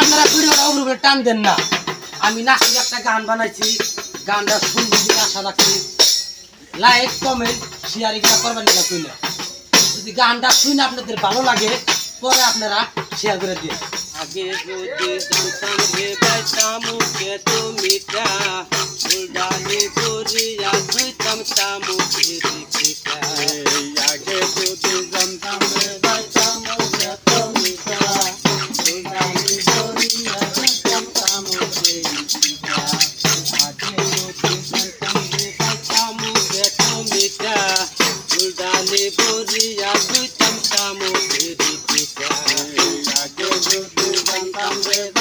আপনারা ভিডিওটা উপরে টান দেন না আমি নাচি একটা গান বানাইছি গানটা শুনবি আশা রাখছি লাইক কমেন্ট শেয়ার এগুলো করবেন না শুনে যদি গানটা শুনে আপনাদের ভালো লাগে পরে আপনারা শেয়ার করে দিন আগে যদি জানতাম যে বাইতাম দুলদালি করিয়া তামুকে পিঠা আগে যদি জানতাম রে বাইতাম এত মিঠা দুলদালি করিয়া তামুকে পিঠা আগে যদি জানতাম যে বাইতাম এত মিঠা দুলদালি করিয়া তামুকে পিঠা আগে যদি জানতাম রে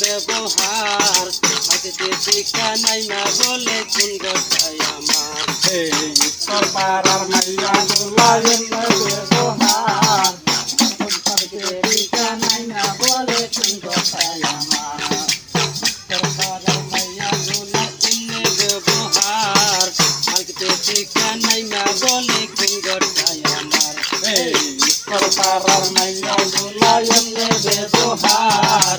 ব্যবহার। হাতে শিক্ষা নাই না বলে কোন গটাই আমার নাই না কথায় আমার। পাড়ার মাইয়া এমনি ব্যবহার। হাতে শিক্ষা নাই না বলে কোন গটাই আমার মাইয়া গোলায়েন ব্যবহার।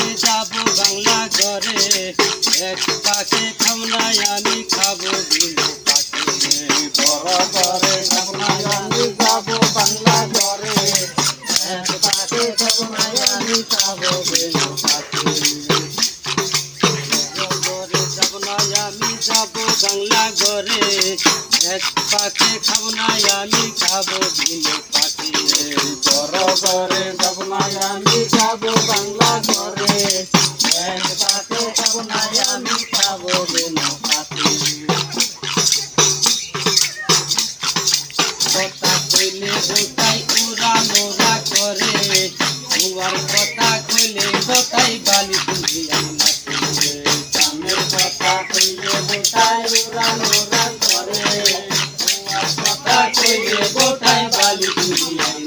পাখে খাব না, আমি খাব বিলু পাখি বড় করে যাব না, আমি যাব বাংলা এক পাখে যাব না, আমি যাব বেনু পাখি কথা কইলে বোতাই উড়া নোরা করে তোমার কথা কইলে বোতাই বালি তুলি Hallelujah.